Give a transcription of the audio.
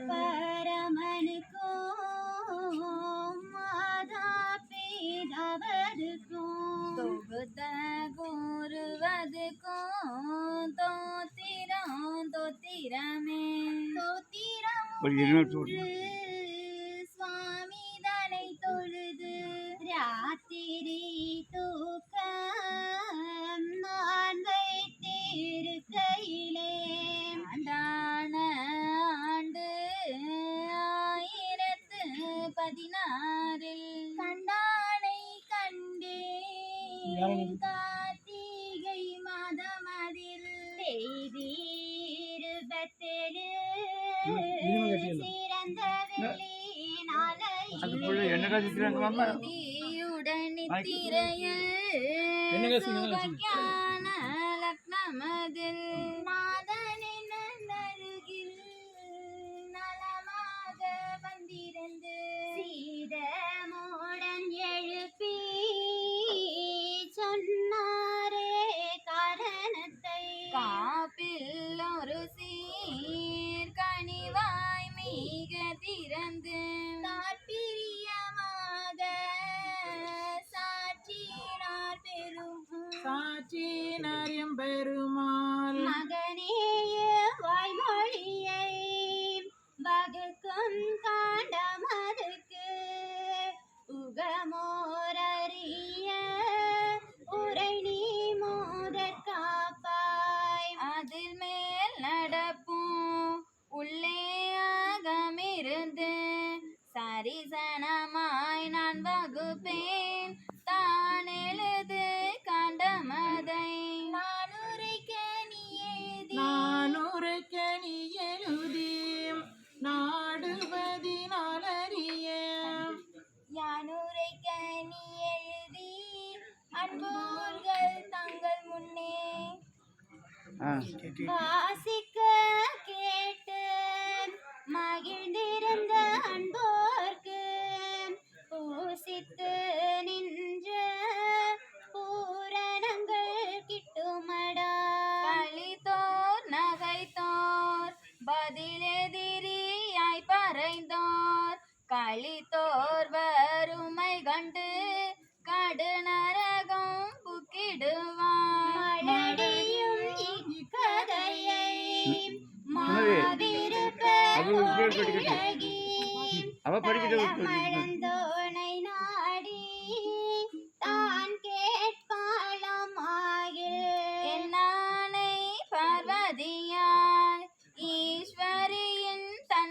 परमन को माता पिता वद को सुगत गुरु वद को तो तेरा तो तेरा में तो तेरा और ये ना பதினாறில் கண்டானை கண்டேன் கார்த்திகை மாதமதில் செய்தி இருபத்தேழு சிறந்த வெள்ளி தீயுடன் திரையில் லக்னமதில் நாதனின் பெரும் சாட்சியினரியம் பெருமாள். மகனேயே வாய்மொழியை வகுக்கும் காண்டமதுக்கு உகமோரிய உரை நீ மோதற் காப்பாய். அதில் மேல் நடப்பும் உள்ளே அகமிருந்து சரிசனமாய் நான் வகுப்பேன். நாடுவதினால் அறிய யான் உரைக்க நீ எழுதி அன்போர்கள் தங்கள் முன்னே வாசிக்க கேட்டு மகிழ்ந்திருந்த களித்தோர் வறுமை கண்டு கடு நரகம் சுமதி, மாவிருப்ப அவ உட்பட